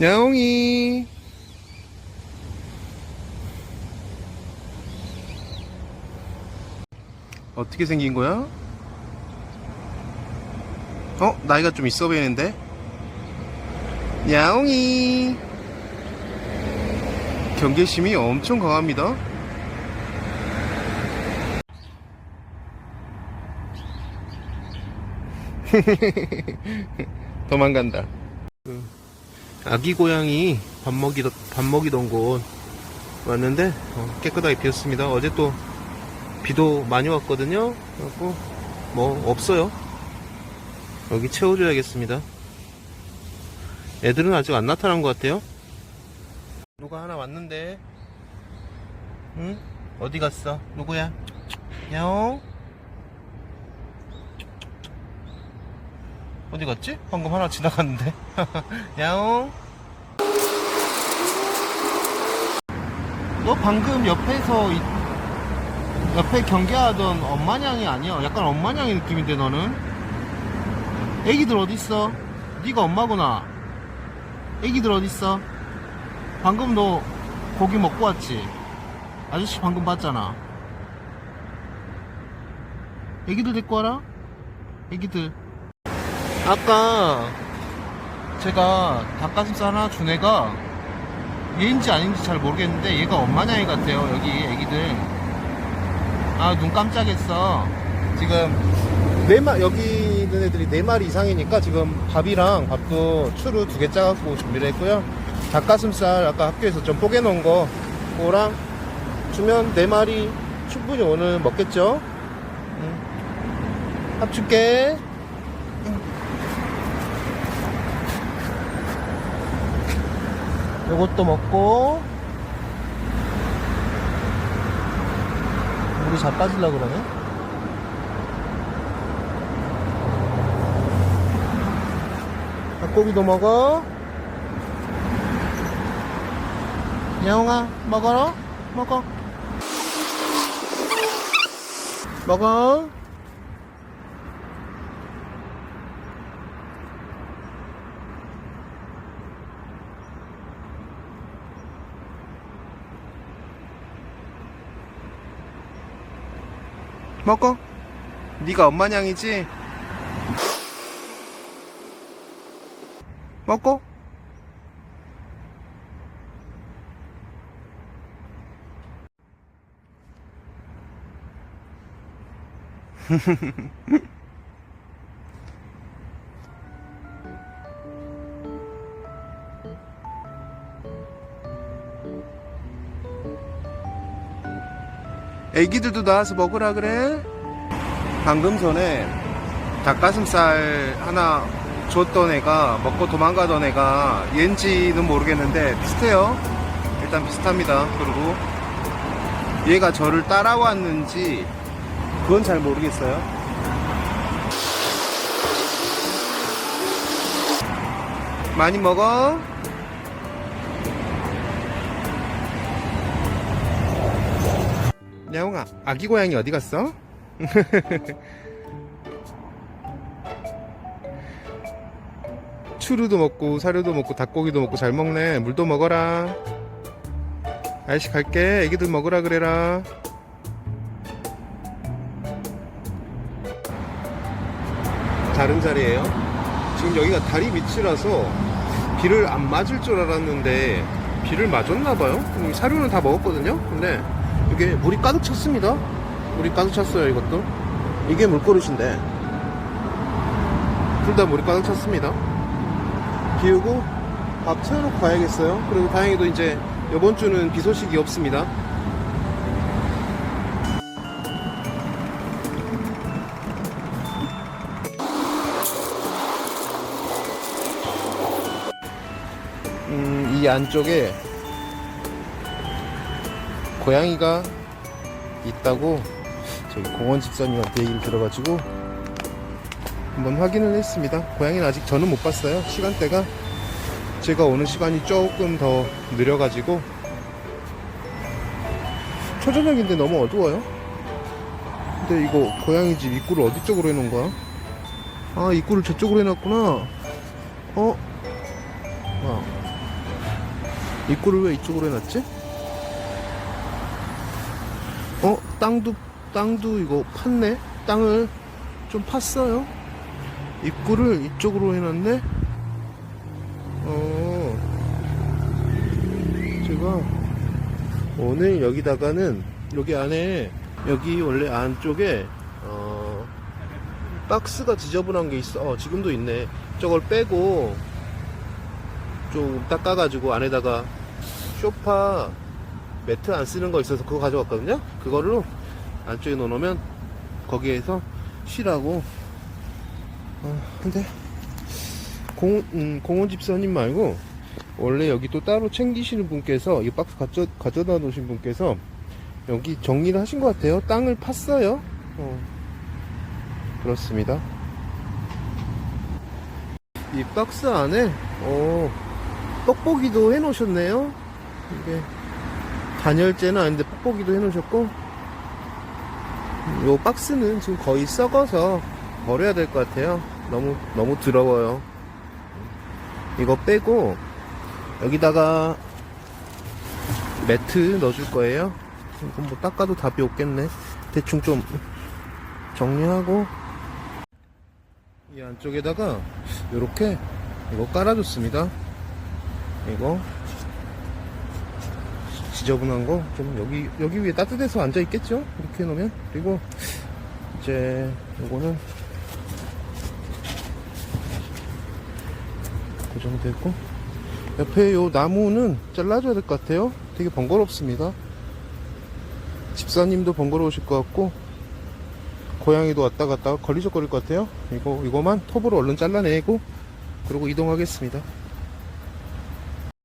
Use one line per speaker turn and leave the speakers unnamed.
야옹이 어떻게 생긴 거야? 어? 나이가 좀 있어 보이는데? 야옹이 경계심이 엄청 강합니다 도망간다 아기 고양이 밥 먹이던, 밥 먹이던 곳 왔는데 어, 깨끗하게 비었습니다. 어제 또 비도 많이 왔거든요. 그래갖고 뭐 없어요. 여기 채워줘야겠습니다. 애들은 아직 안 나타난 것 같아요. 누가 하나 왔는데 응? 어디 갔어? 누구야? 야옹? 어디 갔지? 방금 하나 지나갔는데 야옹. 너 방금 옆에서 이- 옆에 경계하던 엄마냥이 아니야? 약간 엄마냥이 느낌인데 너는? 애기들 어딨어? 네가 엄마구나. 애기들 어딨어? 방금 너 고기 먹고 왔지? 아저씨 방금 봤잖아. 애기들 데리고 와라. 애기들. 아까 제가 닭가슴살 하나 준 애가 얘인지 아닌지 잘 모르겠는데 얘가 엄마냥이 같아요 여기 애기들. 아 눈 깜짝했어. 지금 네 마, 여기 있는 애들이 네 마리 이상이니까 지금 밥이랑 밥도 추루 두 개 짜갖고 준비를 했고요. 닭가슴살 아까 학교에서 좀 뽀개 놓은 거 그거랑 주면 네 마리 충분히 오늘 먹겠죠? 응. 밥 줄게 요것도 먹고 물이 자빠질라 그러네. 닭고기도 먹어. 야옹아 먹어라. 먹어. 먹어 먹어. 네가 엄마냥이지. 먹고 애기들도 나와서 먹으라 그래. 방금 전에 닭가슴살 하나 줬던 애가 먹고 도망가던 애가 얜지는 모르겠는데 비슷해요. 일단 비슷합니다. 그리고 얘가 저를 따라왔는지 그건 잘 모르겠어요. 많이 먹어 야옹아 아기 고양이 어디 갔어? 추루도 먹고 사료도 먹고 닭고기도 먹고 잘 먹네. 물도 먹어라. 아이씨 갈게. 애기들 먹으라 그래라. 다른 자리에요? 지금 여기가 다리 밑이라서 비를 안 맞을 줄 알았는데 비를 맞았나봐요? 음, 사료는 다 먹었거든요? 근데 이게 물이 가득 찼습니다 물이 가득 찼어요 이것도 이게 물그릇인데 둘 다 물이 가득 찼습니다 비우고 밥 채워놓고 가야겠어요. 그리고 다행히도 이제 이번 주는 비 소식이 없습니다. 음, 이 안쪽에 고양이가 있다고 저기 공원 집사님한테 얘기를 들어가지고 한번 확인을 했습니다. 고양이는 아직 저는 못 봤어요. 시간대가 제가 오는 시간이 조금 더 느려가지고 초저녁인데 너무 어두워요. 근데 이거 고양이 집 입구를 어디 쪽으로 해놓은 거야? 아 입구를 저쪽으로 해놨구나. 어? 아, 입구를 왜 이쪽으로 해놨지? 어? 땅도 땅도 이거 팠네? 땅을 좀 팠어요? 입구를 이쪽으로 해놨네? 어 제가 오늘 여기다가는 여기 안에 여기 원래 안쪽에 어 박스가 지저분한 게 있어 어, 지금도 있네 저걸 빼고 좀 닦아가지고 안에다가 쇼파 매트 안 쓰는 거 있어서 그거 가져왔거든요. 그거를 안쪽에 넣어놓으면 거기에서 쉬라고 어, 근데 공, 음, 공원 집사님 말고 원래 여기 또 따로 챙기시는 분께서 이 박스 가져, 가져다 놓으신 분께서 여기 정리를 하신 것 같아요. 땅을 팠어요. 어, 그렇습니다. 이 박스 안에 어, 떡볶이도 해 놓으셨네요. 이게 단열재는 아닌데 뽁뽁이도 해놓으셨고 요 박스는 지금 거의 썩어서 버려야 될 것 같아요. 너무 너무 더러워요. 이거 빼고 여기다가 매트 넣어줄 거예요. 이건 뭐 닦아도 답이 없겠네. 대충 좀 정리하고 이 안쪽에다가 이렇게 이거 깔아줬습니다. 이거 지저분한 거 좀 여기 여기 위에 따뜻해서 앉아 있겠죠? 이렇게 해놓으면. 그리고 이제 이거는 고정되고 옆에 요 나무는 잘라줘야 될 것 같아요. 되게 번거롭습니다. 집사님도 번거로우실 것 같고 고양이도 왔다 갔다 걸리적거릴 것 같아요. 이거 이거만 톱으로 얼른 잘라내고 그리고 이동하겠습니다